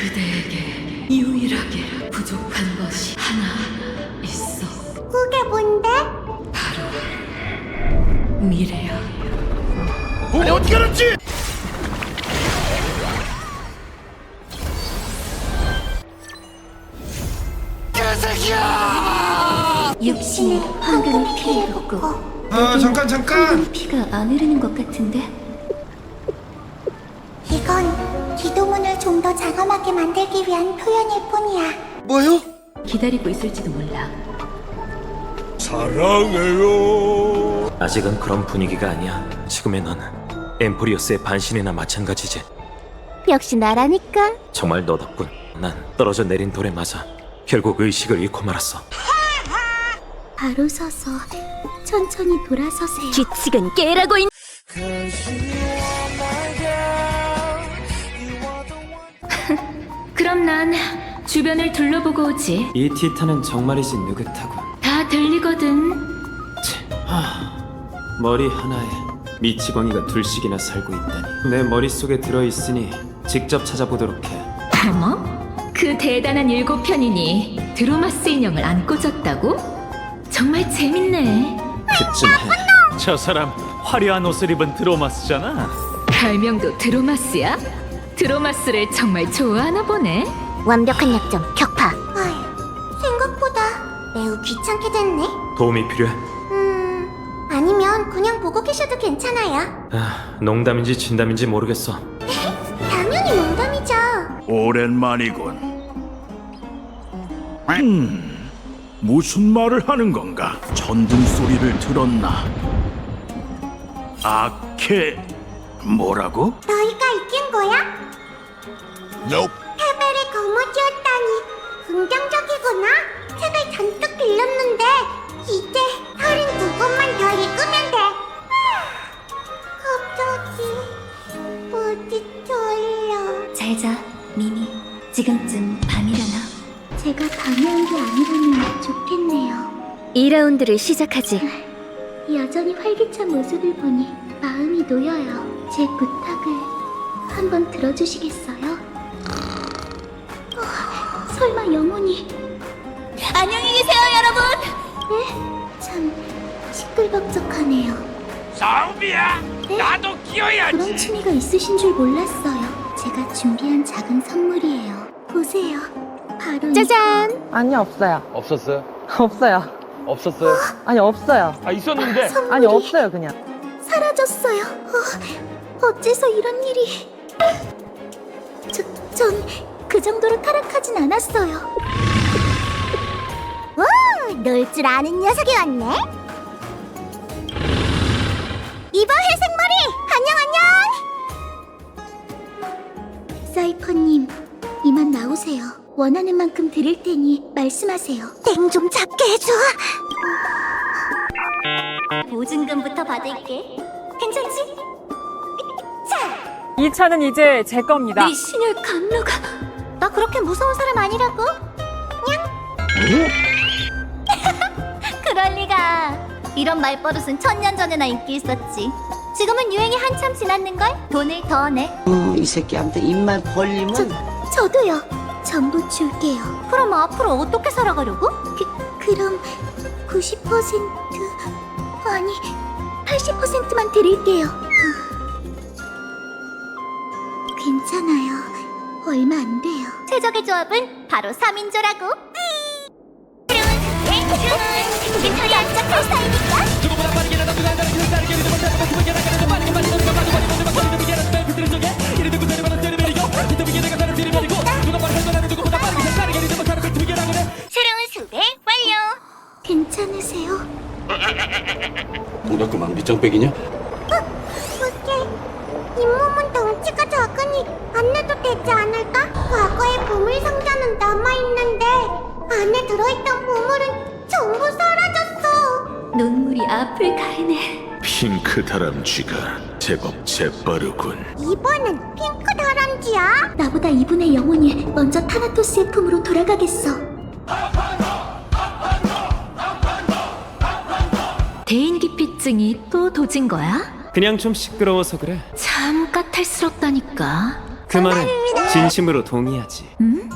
그대에게 유일하게 부족한 것이 하나 있어. 그게 뭔데? 바로 미래야. 아니 어떻게 알았지? 육신의 황금 피를 붓고 아 잠깐 잠깐 피가 안 흐르는 것 같은데? 기도문을 좀 더 장엄하게 만들기 위한 표현일 뿐이야. 뭐요? 기다리고 있을지도 몰라. 사랑해요 아직은 그런 분위기가 아니야. 지금의 넌 엠포리오스의 반신이나 마찬가지지. 역시 나라니까. 정말 너 덕분 난 떨어져 내린 돌에 맞아 결국 의식을 잃고 말았어. 바로 서서 천천히 돌아서세요. 규칙은 깨라고 있. 그럼 난 주변을 둘러보고 오지. 이 티타는 정말이지 느긋하고 다 들리거든. 머리 하나에 미치광이가 둘씩이나 살고 있다니 내 머릿속에 들어있으니 직접 찾아보도록 해 어머? 그 대단한 일곱 편이니 드로마스 인형을 안 꽂았다고? 정말 재밌네. 그쯤 해 저 사람 화려한 옷을 입은 드로마스잖아. 별명도 드로마스야? 드로마스를 정말 좋아하나 보네. 완벽한 약점 격파. 아휴, 생각보다 매우 귀찮게 됐네. 도움이 필요해? 음, 아니면 그냥 보고 계셔도 괜찮아요. 아, 농담인지 진담인지 모르겠어. 당연히 농담이죠. 오랜만이군 음 무슨 말을 하는 건가 천둥 소리를 들었나 아케 뭐라고? 너희가 이긴 거야? Nope. 패배를 거머쥐었다니 긍정적이구나. 책을 잔뜩 빌렸는데 이제 서른 두 권만 더 읽으면 돼. 하, 갑자기 어디 졸려. 잘자, 미미. 지금쯤 밤이려나? 제가 방해한 게 아니라면 좋겠네요. 2라운드를 시작하지. 여전히 활기찬 모습을 보니 마음이 놓여요. 제 부탁을 한번 들어주시겠어요? 어, 설마 영혼이 안녕히 계세요, 여러분! 네? 참 시끌벅적하네요. 싸움이야 나도 그런 끼어야지 취미가 있으신 줄 몰랐어요. 제가 준비한 작은 선물이에요. 보세요. 바로 짜잔! 아니 없어요. 없었어요? 없어요. 없었어요? 아니 없어요. 아 있었는데. 선물이 아니 없어요 그냥. 사라졌어요. 어, 어째서 이런 일이? 저, 전그 정도로 타락하진 않았어요. 와, 놀줄 아는 녀석이 왔네. 이봐 회색머리, 안녕 안녕. 사이퍼님, 이만 나오세요. 원하는 만큼 드릴 테니 말씀하세요. 땡좀 작게 해줘. 보증금부터 받을게. 이 차는 이제 제 겁니다. 네 신혈 감로가 나 그렇게 무서운 사람 아니라고? 냥? 그럴 리가. 이런 말버릇은 천년 전에나 인기 있었지. 지금은 유행이 한참 지났는걸? 돈을 더 내. 어, 이 새끼한테 입만 벌리면 저, 저도요. 전부 줄게요. 그럼 앞으로 어떻게 살아가려고? 그, 그럼 90% 아니 80%만 드릴게요. 괜찮아요. 얼마 안 돼요. 최적의 조합은 바로 3인조라고. 우린 더 얀짝할 사이니까. 새로운 수배 완료. 괜찮으세요? 동작그만 밑장빼기냐? 잇몸은 덩치가 작으니 안 내도 되지 않을까? 과거의 보물 상자는 남아있는데 안에 들어있던 보물은 전부 사라졌어 눈물이 앞을 가리네. 핑크 다람쥐가 제법 재빠르군 이번엔 핑크 다람쥐야? 나보다 이분의 영혼이 먼저 타나토스의 품으로 돌아가겠어 대인기피증이 또 도진 거야? 그냥 좀 시끄러워서 그래 참 까탈스럽다니까. 그 말은 진심으로 동의하지. 음?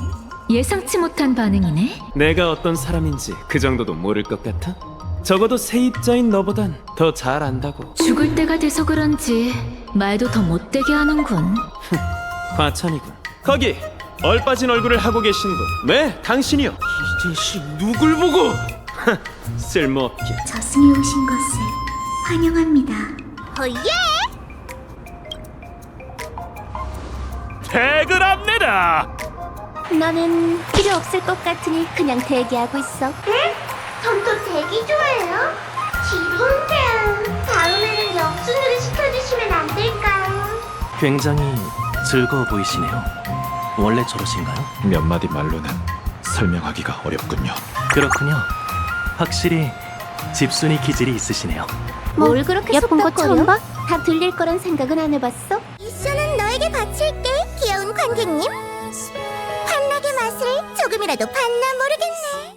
예상치 못한 반응이네. 내가 어떤 사람인지 그 정도도 모를 것 같아? 적어도 세입자인 너보단 더 잘 안다고. 죽을 때가 돼서 그런지 말도 더 못되게 하는군. 과찬이군. 거기 얼빠진 얼굴을 하고 계신 분. 네, 당신이요. 이 자식 누굴 보고? 쓸모없게. 저승에 오신 것을 환영합니다. 어예! 퇴근합니다. 너는 필요 없을 것 같으니 그냥 대기하고 있어. 전또 되게 좋아요. 지루한데요. 다음에는 역순으로 시켜주시면 안 될까요? 굉장히 즐거워 보이시네요. 원래 저러신가요? 몇 마디 말로는 설명하기가 어렵군요. 그렇군요. 확실히 집순이 기질이 있으시네요. 뭘 그렇게 예쁜 거 처음 봐? 다 들릴 거란 생각은 안 해봤어? 미션은 너에게 바칠게, 귀여운 관객님. 환락의 맛을 조금이라도 봤나 모르겠네.